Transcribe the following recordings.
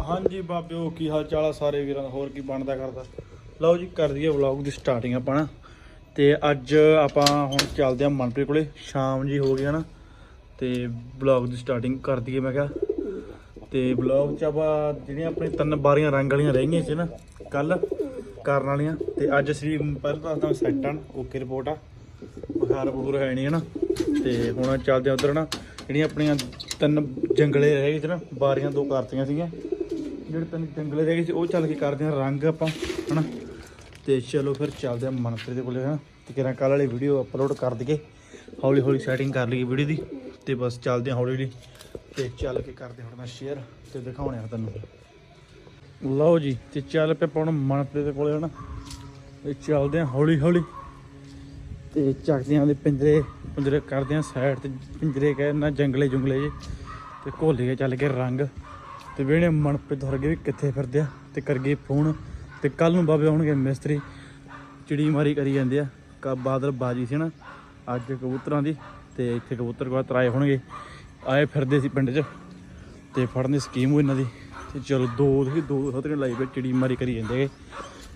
ਹਾਂਜੀ ਬਾਬਿਓ ਕੀ ਹਾਲ ਚਾਲ ਆ ਸਾਰੇ ਵੀਰਾਂ ਦਾ? ਹੋਰ ਕੀ ਬਣਦਾ ਕਰਦਾ? ਲਓ ਜੀ, ਕਰ ਦਈਏ ਵਲੌਗ ਦੀ ਸਟਾਰਟਿੰਗ ਆਪਾਂ ਨਾ। ਤੇ ਅੱਜ ਆਪਾਂ ਹੁਣ ਚੱਲਦੇ ਆ ਮਨਪ੍ਰੀਤ ਕੋਲੇ। ਸ਼ਾਮ ਜੀ ਹੋ ਗਈ ਹਨਾ ਤੇ ਵਲੌਗ ਦੀ ਸਟਾਰਟਿੰਗ ਕਰ ਦਈਏ ਮੈਂ ਕਿਹਾ। ਤੇ ਵਲੌਗ ਚ ਆਪਾਂ ਜਿਹੜੀਆਂ ਆਪਣੀ ਤਿੰਨ ਬਾਰੀਆਂ ਰੰਗ ਵਾਲੀਆਂ ਰਹਿ ਗਈਆਂ ਸੀ ਨਾ ਕੱਲ ਕਰਨ ਵਾਲੀਆਂ। ਤੇ ਅੱਜ ਅਸੀਂ ਪਹਿਲਾਂ ਤਾਂ ਦੱਸਦਾ ਸੈੱਟ ਹਨ ਓਕੇ ਰਿਪੋਰਟ ਆ। ਬੁਖਾਰ ਬੁਖਾਰ ਹੈ ਨਹੀਂ ਹਨਾ ਤੇ ਹੁਣ ਚੱਲਦੇ ਆ ਉਧਰ ਨਾ। ਜਿਹੜੀਆਂ ਆਪਣੀਆਂ ਤਿੰਨ ਜੰਗਲੇ ਰਹਿ ਗਏ ਸੀ ਨਾ ਬਾਰੀਆਂ ਦੋ ਕਰਤੀਆਂ ਸੀਗੀਆਂ। ਜਿਹੜੇ ਤਿੰਨ ਜੰਗਲੇ ਰਹਿ ਗਏ ਸੀ, ਉਹ ਚੱਲ ਕੇ ਕਰਦੇ ਹਾਂ ਰੰਗ ਆਪਾਂ, ਹਨਾ? ਤੇ ਚਲੋ ਫਿਰ ਚੱਲਦੇ ਹਾਂ ਮਨਪ੍ਰੀਤ ਦੇ ਕੋਲੇ, ਹਨਾ? ਤੇ ਕਿਰਾਂ ਕੱਲ ਵਾਲੀ ਵੀਡੀਓ ਅਪਲੋਡ ਕਰ ਦਈਏ। ਹੌਲੀ ਹੌਲੀ ਸੈਟਿੰਗ ਕਰ ਲਈਏ ਵੀਡੀਓ ਦੀ, ਤੇ ਬਸ ਚੱਲਦੇ ਹਾਂ ਹੌਲੀ ਹੌਲੀ। ਤੇ ਚੱਲ ਕੇ ਕਰਦੇ ਹੁਣ ਮੈਂ ਸ਼ੇਅਰ ਤੇ ਦਿਖਾਉਣੇ ਆ ਤੁਹਾਨੂੰ। ਲਓ ਜੀ, ਤੇ ਚੱਲ ਪਏ ਪਾਉਣ ਮਨਪ੍ਰੀਤ ਦੇ ਕੋਲੇ, ਹਨਾ? ਤੇ ਚੱਲਦੇ ਹਾਂ ਹੌਲੀ ਹੌਲੀ। ਤੇ ਚੱਕਦੇ ਆਂ ਦੇ ਪਿੰਜਰੇ ਪਿੰਜਰੇ ਕਰਦੇ ਆਂ ਸਾਈਡ ਤੇ, ਪਿੰਜਰੇ ਕਹੇ ਜੰਗਲੇ ਜੁੰਗਲੇ ਜੇ। ਤੇ ਘੋਲੀਏ ਚੱਲ ਕੇ ਰੰਗ। ਤੇ ਵੇਣੇ ਮਨਪ੍ਰੀਤ ਵਰਗੇ ਵੀ ਕਿੱਥੇ ਫਿਰਦੇ ਆ ਤੇ ਕਰ ਗਏ ਫੋਨ ਤੇ ਕੱਲ ਨੂੰ ਬਾਬੇ ਆਉਣਗੇ ਮਿਸਤਰੀ। ਚਿੜੀ ਮਾਰੀ ਕਰੀ ਜਾਂਦੇ ਆ। ਕਾ ਬਾਦਲ ਬਾਜੀ ਸੀ ਨਾ, ਅੱਜ ਕਬੂਤਰਾਂ ਦੀ ਤੇ ਇੱਥੇ ਕਬੂਤਰ ਕੋ ਤਰਾਏ ਹੋਣਗੇ। ਆਏ ਫਿਰਦੇ ਸੀ ਪਿੰਡ 'ਚ ਤੇ ਫੜਨ ਦੀ ਸਕੀਮ ਹੋਈ ਇਹਨਾਂ ਦੀ। ਤੇ ਚਲੋ ਦੋ ਦੀ ਦੋ ਹੱਥ ਲਾਈ ਵੇ ਚਿੜੀ ਮਾਰੀ ਕਰੀ ਜਾਂਦੇ ਹੈਗੇ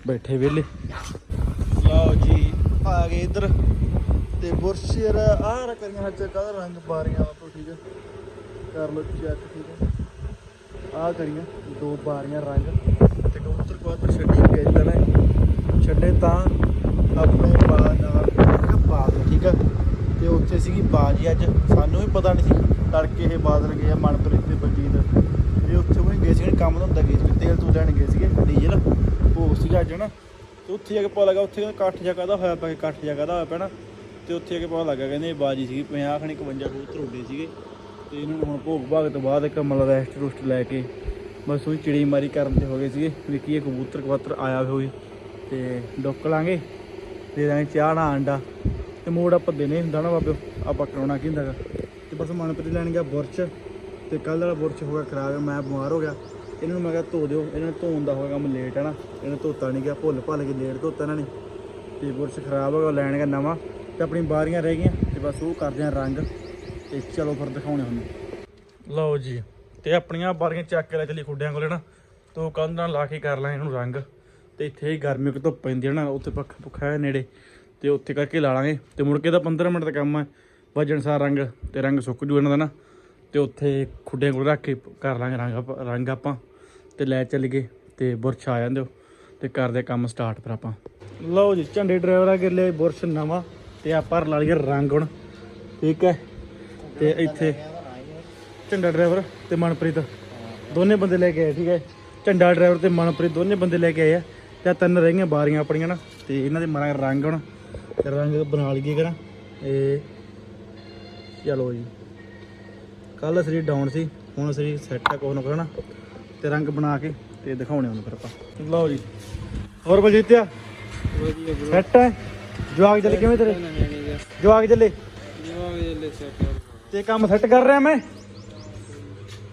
ਬੈਠੇ ਵਿਹਲੇ। ਲਓ ਜੀ, ਆ ਗਏ ਇੱਧਰ। ਤੇ ਬੁਰਸ਼ਰ ਆ ਰਕਰੀਆਂ ਹੱਥ ਕਾਹਦਾ ਰੰਗ ਬਾਰੀਆਂ ਆਪੋ, ਠੀਕ ਹੈ ਕਰ ਲੋ ਚੈੱਕ ਠੀਕ ਹੈ ਆ ਕਰੀਆਂ, ਦੋ ਬਾਰੀਆਂ ਰੰਗ। ਤੇ ਕਬੂਤਰ ਕੋ ਤਾਂ ਛੱਡੀ ਗਏ ਨਾ ਛੱਡੇ ਤਾਂ ਆਪਣੇ ਬਾਦ ਨਾਲ ਬਾਦ ਠੀਕ ਆ? ਤੇ ਉੱਥੇ ਸੀਗੀ ਬਾਜੀ ਅੱਜ। ਸਾਨੂੰ ਵੀ ਪਤਾ ਨਹੀਂ ਸੀ, ਤੜਕੇ ਇਹ ਬਾਦਲ ਗਏ ਆ, ਮਨਪ੍ਰੀਤ ਤੇ ਬਲਜੀਤ। ਇਹ ਉੱਥੇ ਉਹ ਗਏ ਸੀਗੇ ਕੰਮ ਹੁੰਦਾ ਗਏ ਸੀ ਤੇਲ ਤੂੰ ਲੈਣ ਗਏ ਸੀਗੇ, ਡੀਜ਼ਲ। ਭੋਗ ਸੀਗਾ ਅੱਜ ਨਾ ਤੇ ਉੱਥੇ ਜਾ ਕੇ ਪਤਾ ਲੱਗਾ, ਉੱਥੇ ਕਹਿੰਦਾ ਇਕੱਠ ਜਗ੍ਹਾ ਦਾ ਹੋਇਆ ਪਿਆ, ਇਕੱਠ ਜਗ੍ਹਾ ਦਾ ਹੋਇਆ ਪੈਣਾ ਨਾ ਤੇ ਉੱਥੇ ਜਾ ਕੇ ਪਤਾ ਲੱਗਾ, ਕਹਿੰਦੇ ਇਹ ਬਾਜੀ ਸੀਗੀ 50 ਖਣੀ 51 ਕਬੂਤਰ ਉੱਡੇ ਸੀਗੇ। ਤੇ ਇਹਨਾਂ ਨੂੰ ਹੁਣ ਭੋਗ ਭਾਗ ਤੋਂ ਬਾਅਦ ਇੱਕ ਮਤਲਬ ਰੈਸਟ ਰੁਸਟ ਲੈ ਕੇ ਬਸ ਉਹ ਚਿੜੀ ਮਾਰੀ ਕਰਨ ਤੇ ਹੋ ਗਏ ਸੀਗੇ। ਵੀ ਕੀ ਇਹ ਕਬੂਤਰ ਕਬੂਤਰ ਆਇਆ ਹੋਵੇ ਤੇ ਡੁੱਕ ਲਾਂਗੇ। ਦੇ ਦਾਂਗੇ ਚਾਹ ਨਾ ਆਂਡਾ ਤੇ ਮੋੜ ਆਪਾਂ ਦੇਣੇ ਹੁੰਦਾ ਨਾ ਬਾਬਿਓ ਆਪਾਂ ਕਰਾਉਣਾ ਕੀ ਹੁੰਦਾਗਾ ਤੇ ਬਸ ਮਨਪ੍ਰੀਤ ਲੈਣ ਗਿਆ ਬੁਰਚ ਤੇ ਕੱਲ ਵਾਲਾ ਬੁਰਚ ਹੋ ਗਿਆ ਖਰਾਬ, ਮੈਂ ਬਿਮਾਰ ਹੋ ਗਿਆ। ਇਹਨਾਂ ਨੂੰ ਮੈਂ ਕਿਹਾ ਧੋ ਦਿਓ, ਇਹਨਾਂ ਨੂੰ ਧੋਣ ਦਾ ਹੋਇਆ ਕੰਮ ਲੇਟ ਹੈ ਨਾ। ਇਹਨੇ ਧੋਤਾ ਨਹੀਂ ਗਿਆ, ਭੁੱਲ ਭੱਲ ਕੇ ਲੇਟ ਧੋਤਾ ਇਹਨਾਂ ਨੇ। ਤੇ ਬੁਰਸ਼ ਖਰਾਬ ਹੋ ਗਿਆ ਲੈਣ ਗਿਆ ਨਵਾਂ ਤੇ ਆਪਣੀ ਬਾਰੀਆਂ ਰਹਿ ਗਈਆਂ ਤੇ ਬਸ ਉਹ ਕਰਦੇ ਆ ਰੰਗ। ਤੇ ਚਲੋ ਫਿਰ ਦਿਖਾਉਣੇ ਹੁਣ। ਲਓ ਜੀ, ਤੇ ਆਪਣੀਆਂ ਬਾਰੀਆਂ ਚੱਕ ਕੇ ਲੈ ਚਲੀ ਖੁੱਡਿਆਂ ਕੋਲੇ ਨਾ, ਤੋ ਕੰਧ ਨਾਲ ਲਾ ਕੇ ਕਰ ਲਾਂ ਇਹਨੂੰ ਰੰਗ। ਤੇ ਇੱਥੇ ਹੀ ਗਰਮੀ ਕਿ ਧੁੱਪ ਪੈਂਦੀ ਹੈ ਨਾ, ਉੱਥੇ ਪੱਖਾ ਪੁੱਖਾ ਹੈ ਨੇੜੇ। ਤੇ ਉੱਥੇ ਕਰਕੇ ਲਾ ਲਾਂਗੇ। ਤੇ ਮੁੜ ਕੇ ਤਾਂ 15 ਮਿੰਟ ਦਾ ਕੰਮ ਹੈ, ਵਜਣ ਸਾਰ ਰੰਗ, ਤੇ ਰੰਗ ਸੁੱਕ ਜੂ ਇਹਨਾਂ ਦਾ ਨਾ। ਤੇ ਉੱਥੇ ਖੁੱਡਿਆਂ ਕੋਲ ਰੱਖ ਕੇ ਕਰ ਲਾਂਗੇ ਰੰਗ ਆਪਾਂ- ਰੰਗ ਆਪਾਂ। ਤੇ ਲੈ ਚੱਲ ਗਏ, ਤੇ ਬੁਰਸ਼ ਆ ਜਾਂਦੇ ਹੋ ਤੇ ਕਰਦੇ ਕੰਮ ਸਟਾਰਟ ਫਿਰ ਆਪਾਂ। ਲਓ ਜੀ, ਝੰਡੇ ਡਰਾਈਵਰ ਆ ਗਿਰਲੇ ਬੁਰਸ਼ ਨਵਾਂ, ਤੇ ਆਪਾਂ ਲਾ ਲਈਏ ਰੰਗ ਹੁਣ। ਠੀਕ ਹੈ। ਤੇ ਇੱਥੇ ਝੰਡਾ ਡਰਾਈਵਰ ਤੇ ਮਨਪ੍ਰੀਤ। ਦੋਨੇ ਬੰਦੇ ਲੈ ਕੇ ਆਏ ਠੀਕ ਹੈ। ਝੰਡਾ ਡਰਾਈਵਰ ਤੇ ਮਨਪ੍ਰੀਤ ਦੋਨੇ ਬੰਦੇ ਲੈ ਕੇ ਆਏ ਆ। ਤੇ ਆਹ ਤਿੰਨ ਰਹਿ ਗਈਆਂ ਬਾਰੀਆਂ ਆਪਣੀਆਂ ਨਾ। ਤੇ ਇਹਨਾਂ ਦੇ ਮਾਰਾਂ ਰੰਗ ਹੁਣ। ਤੇ ਰੰਗ ਬਣਾ ਲਈਏ ਕਰਾਂ। ਇਹ ਚਲੋ ਜੀ। ਕੱਲ ਸਰੀਰ ਡਾਊਨ ਸੀ। ਹੁਣ ਸਰੀਰ ਸੈੱਟ ਆ ਕੋਹ ਨਾ ਕਰਨਾ ਤੇ ਰੰਗ ਬਣਾ ਕੇ ਤੇ ਦਿਖਾਉਣੇ ਉਹਨੂੰ ਫਿਰ ਆਪਾਂ। ਲਓ ਜੀ। ਹੋਰ ਬਲਜੀਤਿਆ ਸੈੱਟ ਹੈ ਜਵਾਗ ਚੱਲੇ ਕਿਵੇਂ ਤੇਰੇ? ਜਵਾਗ ਚੱਲੇ? ਜਵਾਬ ਦੇ ਲੈ ਸੈਟ ਤੇ ਕੰਮ ਸੈੱਟ ਕਰ ਰਿਹਾ ਮੈਂ।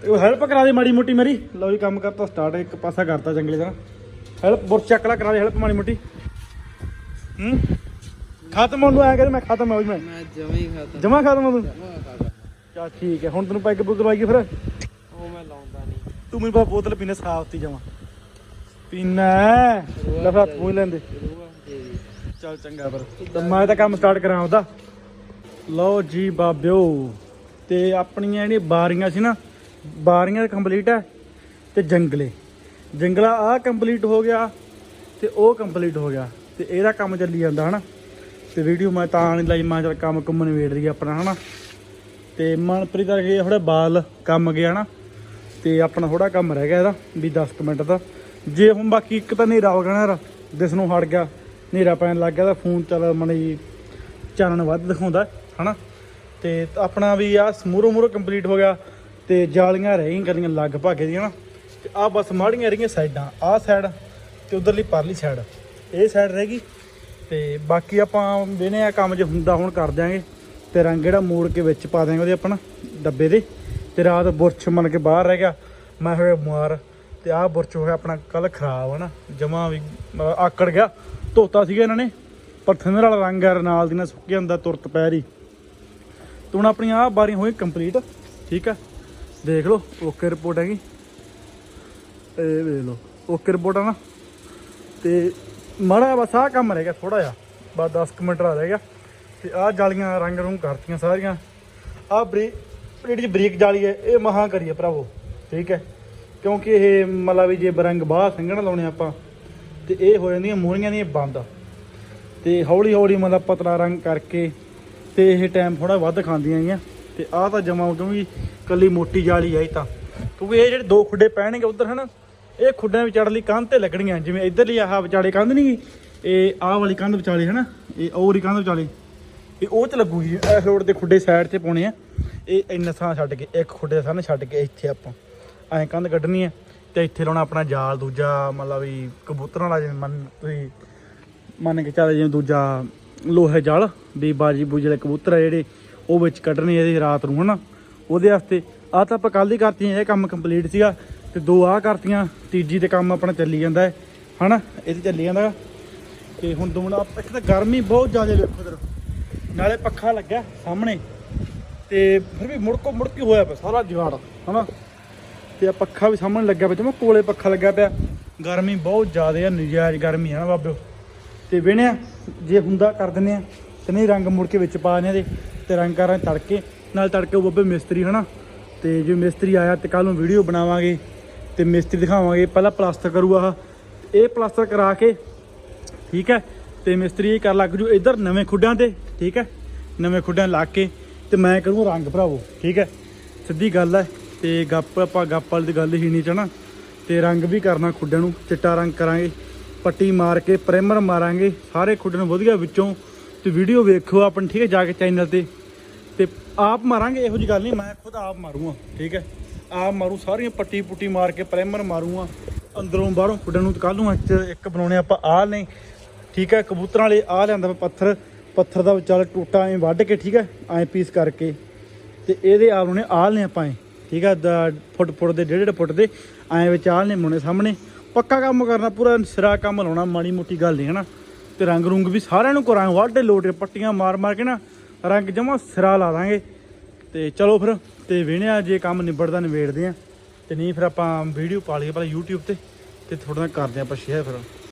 ਤੇ ਉਹ ਹੈਲਪ ਕਰਾ ਦੇ ਮਾੜੀ ਮੋਟੀ ਮੇਰੀ। ਲਓ ਜੀ ਕੰਮ ਕਰਤਾ ਸਟਾਰਟ ਇੱਕ ਪਾਸਾ ਕਰਤਾ ਜੰਗਲੇ ਦਾ। ਹੈਲਪ ਬੁਰ ਚੱਕ ਲਾ ਕਰਾ ਦੇ ਹੈਲਪ ਮਾੜੀ ਮੋਟੀ। ਹੂੰ? ਖਤਮ ਹੋਣ ਨੂੰ ਆਇਆ ਕਰ ਮੈਂ ਖਤਮ ਹੋ ਮੈਂ। ਮੈਂ ਜਮਾ ਹੀ ਖਾਤਾ ਜਮਾ ਖਤਮ ਹੋ ਤੂੰ? ਚਾ ਠੀਕ ਹੈ ਹੁਣ ਤੈਨੂੰ ਪੈਗ ਪੁੱਗ ਦਵਾਈਏ ਫਿਰ। ਉਹ ਮੈਂ ਲਾਉਂਦਾ ਨਹੀਂ। ਤੂੰ ਮੈਨੂੰ ਬਾ ਬੋਤਲ ਪੀਨੇ ਸਾਫ਼ ਤੀ ਜਮਾ। ਪੀਨਾ। ਲਫਾ ਤੂੰ ਹੀ ਲੈਂਦੇ। ਚੱਲ ਚੰਗਾ ਫਿਰ। ਮੈਂ ਤਾਂ ਕੰਮ ਸਟਾਰਟ ਕਰਾਂ ਉਹਦਾ। ਲਓ ਜੀ ਬਾਬਿਓ। ਤੇ ਆਪਣੀਆਂ ਜਿਹੜੀਆਂ ਬਾਰੀਆਂ ਸੀ ਨਾ, ਬਾਰੀਆਂ ਕੰਪਲੀਟ ਹੈ ਤੇ ਜੰਗਲੇ। ਜੰਗਲਾ ਆ ਕੰਪਲੀਟ ਹੋ ਗਿਆ ਤੇ ਉਹ ਕੰਪਲੀਟ ਹੋ ਗਿਆ ਤੇ ਇਹਦਾ ਕੰਮ ਚੱਲੀ ਜਾਂਦਾ ਹਨਾ। ਤੇ ਵੀਡੀਓ ਮੈਂ ਤਾਂ ਨਹੀਂ ਲਾਈ, ਮੈਂ ਚਲ ਕੰਮ ਕੁੰਮ ਨਿਬੇੜ ਲਈ ਆਪਣਾ ਹਨਾ। ਤੇ ਮਨਪ੍ਰੀਤ ਆ ਗਿਆ ਥੋੜਾ ਬਾਲ ਕੰਮ ਗਿਆ ਹਨਾ। ਤੇ ਆਪਣਾ ਥੋੜਾ ਕੰਮ ਰਹਿ ਗਿਆ ਇਹਦਾ ਵੀ 10 ਕੁ ਮਿੰਟ ਦਾ। ਜੇ ਹੁਣ ਬਾਕੀ ਇੱਕ ਤਾਂ ਹਨੇਰਾ ਹੋ ਗਿਆ ਨਾ ਦਿਸ ਨੂੰ ਹਟ ਗਿਆ, ਹਨੇਰਾ ਪੈਣ ਲੱਗ ਗਿਆ ਤਾਂ ਫੋਨ ਚੱਲ ਮਣੀ ਚਾਨਣ ਵੱਧ ਦਿਖਾਉਂਦਾ ਹਨਾ। ਤੇ ਆਪਣਾ ਵੀ ਆ ਸਮੂਰੋ ਮੂਰੋ ਕੰਪਲੀਟ ਹੋ ਗਿਆ ਤੇ ਜਾਲੀਆਂ ਰਹਿ ਗਈਆਂ ਗੱਲੀਆਂ ਲੱਗ ਭਾਗੇ ਦੀਆਂ ਨਾ। ਤੇ ਆ ਬਸ ਮਾੜੀਆਂ ਰਹੀਆਂ ਸਾਈਡਾਂ, ਆਹ ਸਾਈਡ ਤੇ ਉਧਰਲੀ ਪਰਲੀ ਸਾਈਡ ਇਹ ਸਾਈਡ ਰਹਿ ਗਈ। ਤੇ ਬਾਕੀ ਆਪਾਂ ਵੇਨੇ ਆ ਕੰਮ ਜੇ ਹੁੰਦਾ ਹੁਣ ਕਰ ਦਿਆਂਗੇ। ਤੇ ਰੰਗ ਜਿਹੜਾ ਮੋੜ ਕੇ ਵਿੱਚ ਪਾ ਦਿਆਂਗੇ ਉਹਦੇ ਆਪਣਾ ਡੱਬੇ ਦੇ। ਤੇ ਰਾਤ ਬੁਰਸ਼ ਮੰਨ ਕੇ ਬਾਹਰ ਰਹਿ ਗਿਆ, ਮੈਂ ਹੋਇਆ ਬਿਮਾਰ। ਤੇ ਆਹ ਬੁਰਸ਼ ਹੋਇਆ ਆਪਣਾ ਕੱਲ ਖਰਾਬ ਹੈ ਨਾ, ਜਮਾ ਵੀ ਆਕੜ ਗਿਆ, ਧੋਤਾ ਸੀਗਾ ਇਹਨਾਂ ਨੇ। ਪਰ ਥਿੰਦਰ ਵਾਲਾ ਰੰਗ ਹੈ ਨਾਲ ਦੀ ਨਾਲ ਸੁੱਕ ਜਾਂਦਾ ਤੁਰਤ ਪੈਰੀ ਤੇ ਹੁਣ ਆਪਣੀ ਆਹ ਬਾਰੀ ਹੋਈ ਕੰਪਲੀਟ ਠੀਕ ਆ? ਦੇਖ ਲਓ ਓਕੇ ਰਿਪੋਰਟ ਹੈਗੀ। ਇਹ ਵੇਖ ਲਓ ਓਕੇ ਰਿਪੋਰਟ ਆ ਨਾ। ਤੇ ਮਾੜਾ ਬਸ ਆਹ ਕੰਮ ਰਹਿ ਗਿਆ ਥੋੜਾ ਜਿਹਾ, ਬਸ 10 ਕੁ ਮਿੰਟ ਰਹਿ ਗਿਆ। ਤੇ ਆਹ ਜਾਲੀਆਂ ਰੰਗ ਰੂੰਗ ਕਰਤੀਆਂ ਸਾਰੀਆਂ। ਆਹ ਬਰੀਕ ਜਿਹੜੀ ਬਰੀਕ ਜਾਲੀ ਹੈ, ਇਹ ਮਹਾ ਕਰੀਏ ਭਰਾਵੋ, ਠੀਕ ਹੈ? ਕਿਉਂਕਿ ਇਹ ਮਤਲਬ ਵੀ ਜੇ ਬਰੰਗ ਬਾਹ ਸੰਘਣ ਲਾਉਣੇ ਆਪਾਂ, ਤੇ ਇਹ ਹੋ ਜਾਂਦੀਆਂ ਮੂਹਰੀਆਂ ਦੀਆਂ ਬੰਦ ਤੇ ਹੌਲੀ ਹੌਲੀ ਮਤਲਬ ਪਤਲਾ ਰੰਗ ਕਰਕੇ ਤੇ ਇਹ ਟਾਈਮ ਥੋੜਾ ਵੱਧ ਖਾਂਦੀਆਂ ਗੀਆਂ ਤੇ ਆਹ ਤਾਂ ਜਮਾ ਕਿਉਂਕਿ ਕੱਲੀ ਮੋਟੀ ਜਾਲੀ ਆਈ ਤਾਂ। ਕਿਉਂਕਿ ਇਹ ਜਿਹੜੇ ਦੋ ਖੁੱਡੇ ਪੈਣਗੇ ਉਧਰ ਹਨਾ, ਇਹ ਖੁੱਡਿਆਂ ਵਿਚਾੜ ਲਈ ਕੰਧ ਤੇ ਲੱਗਣੀਆਂ, ਜਿਵੇਂ ਇਧਰਲੀ ਆਹ ਵਿਚਾਲੇ ਕੰਧ ਨਹੀਂ ਇਹ ਆਹ ਵਾਲੀ ਕੰਧ ਵਿਚਾਲੇ ਹਨਾ, ਇਹ ਉਹ ਵਾਲੀ ਕੰਧ ਵਿਚਾਲੇ। ਇਹ ਉਹ ਚ ਲੱਗੂਗੀ ਇਸ ਰੋਡ ਦੇ ਖੁੱਡੇ ਸਾਈਡ ਤੇ ਪਾਉਣੇ ਆ। ਇਹ ਇੰਨਾ ਥਾਂ ਛੱਡ ਕੇ, ਇੱਕ ਖੁੱਡੇ ਸਾਹਮਣੇ ਛੱਡ ਕੇ ਇੱਥੇ ਆਪਾਂ। ਐਂ ਕੰਧ ਕੱਢਣੀ ਹੈ ਤੇ ਇੱਥੇ ਲਾਉਣਾ ਆਪਣਾ ਜਾਲ ਦੂਜਾ, ਮਤਲਬ ਵੀ ਕਬੂਤਰਾਂ ਵਾਲਾ ਜਿਵੇਂ ਮੰਨ, ਤੁਸੀਂ ਮੰਨ ਕੇ ਚੱਲ ਜਿਵੇਂ ਦੂਜਾ ਲੋਹੇ ਜਾਲ ਵੀ ਬਾਜੀ ਬੂਜੀ ਵਾਲੇ ਕਬੂਤਰ ਆ ਜਿਹੜੇ ਉਹ ਵਿੱਚ ਕੱਢਣੇ ਇਹਦੇ ਰਾਤ ਨੂੰ, ਹਨਾ? ਉਹਦੇ ਵਾਸਤੇ ਆ ਤਾਂ ਆਪਾਂ ਕੱਲ ਹੀ ਕਰਤੀਆਂ, ਇਹ ਕੰਮ ਕੰਪਲੀਟ ਸੀਗਾ ਤੇ ਦੋ ਆ ਕਰਤੀਆਂ, ਤੀਜੀ ਤੇ ਕੰਮ ਆਪਣਾ ਚੱਲੀ ਜਾਂਦਾ ਹੈ, ਹਨਾ? ਇਹ ਤੇ ਚੱਲੀ ਜਾਂਦਾ। ਗਾ। ਤੇ ਹੁਣ ਦੁਮਣਾ ਇੱਕ ਤਾਂ ਗਰਮੀ ਬਹੁਤ ਜ਼ਿਆਦਾ ਵੇਖੋ ਇਧਰ। ਨਾਲੇ ਪੱਖਾ ਲੱਗਾ ਸਾਹਮਣੇ। ਤੇ ਫਿਰ ਵੀ ਮੁੜਕੋ ਮੁੜਕੀ ਹੋਇਆ ਪਿਆ ਸਾਰਾ ਜਗਾੜ, ਹਨਾ? ਤੇ ਆ ਪੱਖਾ ਵੀ ਸਾਹਮਣੇ ਲੱਗਿਆ ਪਿਆ ਜਿਵੇਂ ਕੋਲੇ ਪੱਖਾ ਲੱਗਿਆ ਪਿਆ। ਗਰਮੀ ਬਹੁਤ ਜ਼ਿਆਦਾ ਆ ਨਜਾਇਜ਼ ਗਰਮੀ ਹੈ ਨਾ ਬਾਬਿਓ। ਤੇ ਵਿਣਿਆ ਜੇ ਹੁੰਦਾ ਕਰ ਦਿੰਨੇ ਆ। ਤੇ ਨਹੀਂ ਰੰਗ ਮੁੜ ਕੇ ਵਿੱਚ ਪਾ ਦਿੰਦੇ ਤੇ ਤੇ ਰੰਗ ਕਰਾਂ ਤੜਕੇ, ਨਾਲ ਤੜਕੇ ਉਹ ਬੱਬੇ ਮਿਸਤਰੀ ਹਨਾ। ਤੇ ਜੇ ਮਿਸਤਰੀ ਆਇਆ ਤੇ ਕੱਲ ਨੂੰ ਵੀਡੀਓ ਬਣਾਵਾਂਗੇ, ਤੇ ਮਿਸਤਰੀ ਦਿਖਾਵਾਂਗੇ, ਪਹਿਲਾਂ ਪਲਾਸਟਰ ਕਰੂਗਾ ਆਹ। ਇਹ ਪਲਾਸਟਰ ਕਰਾ ਕੇ, ਠੀਕ ਹੈ, ਤੇ ਮਿਸਤਰੀ ਇਹ ਕਰ ਲੱਗ ਜੂ ਇੱਧਰ ਨਵੇਂ ਖੁੱਡਾਂ ਤੇ, ਠੀਕ ਹੈ, ਨਵੇਂ ਖੁੱਡਾਂ ਲਾ ਕੇ, ਤੇ ਮੈਂ ਕਰੂੰ ਰੰਗ ਭਰਾਵੋ, ਠੀਕ ਹੈ। ਸਿੱਧੀ ਗੱਲ ਹੈ, ਤੇ ਗੱਪ ਆਪਾਂ ਗੱਪ ਵਾਲੀ ਦੀ ਗੱਲ ਹੀ ਨਹੀਂ ਚਾਹਣਾ ਤੇ ਰੰਗ ਵੀ ਕਰਨਾ ਖੁੱਡਾਂ ਨੂੰ, ਚਿੱਟਾ ਰੰਗ ਕਰਾਂਗੇ। ਪੱਟੀ ਮਾਰ ਕੇ ਪ੍ਰਾਈਮਰ ਮਾਰਾਂਗੇ। ਸਾਰੇ ਖੁੱਡ ਨੂੰ ਵਧੀਆ ਵਿੱਚੋਂ। ਤੇ ਵੀਡੀਓ ਵੇਖੋ ਆਪਣੀ ਠੀਕ ਹੈ ਜਾ ਕੇ ਚੈਨਲ ਤੇ। ਤੇ ਆਪ ਮਾਰਾਂਗੇ ਇਹੋ ਜੀ ਗੱਲ ਨਹੀਂ ਮੈਂ ਖੁਦ ਆਪ ਮਾਰੂੰਗਾ ਠੀਕ ਹੈ। ਆਪ ਮਾਰੂ ਸਾਰੀਆਂ ਪੱਟੀ ਪੁੱਟੀ ਮਾਰ ਕੇ ਪ੍ਰਾਈਮਰ ਮਾਰੂੰਗਾ। ਅੰਦਰੋਂ ਬਾਹਰੋਂ ਖੁੱਡ ਨੂੰ ਕੱਲ ਨੂੰ ਇੱਕ ਬਣਾਉਣੇ ਆਪਾਂ ਆਹ ਨੇ ਠੀਕ ਹੈ। ਕਬੂਤਰਾਂ ਵਾਲੇ ਆਹ ਲਿਆਂਦਾ ਪੱਥਰ। ਪੱਥਰ ਦਾ ਵਿਚਾਲ ਟੋਟਾ ਐਂ ਵੱਢ ਕੇ ਠੀਕ ਹੈ ਐਂ ਪੀਸ ਕਰਕੇ। ਤੇ ਇਹਦੇ ਆਲੂ ਨੇ ਆਲ ਨੇ ਆਪਾਂ ਐਂ, ਠੀਕ ਹੈ ਦਾ ਫੁੱਟ ਫੁੱਟ ਦੇ ਡੇਢ ਡੇਢ ਫੁੱਟ ਦੇ ਐਂ ਵਿੱਚ ਆਲ ਨੇ ਮੋਣੇ ਸਾਹਮਣੇ। ਪੱਕਾ ਕੰਮ ਕਰਨਾ, ਪੂਰਾ ਸਿਰਾ ਕੰਮ ਲਾਉਣਾ, ਮਾੜੀ ਮੋਟੀ ਗੱਲ ਨਹੀਂ, ਹਨਾ? ਤੇ ਰੰਗ ਰੁੰਗ ਵੀ ਸਾਰਿਆਂ ਨੂੰ ਕਰਾਂਗੇ, ਵਾਢੇ ਲੋਟੇ, ਪੱਟੀਆਂ ਮਾਰ ਮਾਰ ਕੇ ਨਾ, ਰੰਗ ਜਮਾ ਸਿਰਾ ਲਾ ਦਾਂਗੇ। ਤੇ ਚਲੋ ਫਿਰ, ਤੇ ਵਿਹਣਿਆ ਜੇ ਕੰਮ ਨਿਬੜਦਾ, ਨਿਬੇੜਦੇ ਆ। ਤੇ ਨਹੀਂ ਫਿਰ ਆਪਾਂ ਵੀਡੀਓ ਪਾ ਲਈਏ, ਪਹਿਲਾਂ YouTube ਤੇ ਤੇ ਥੋੜਾ ਕਰਦੇ ਆਪਾਂ ਸ਼ੇਅਰ ਫਿਰ।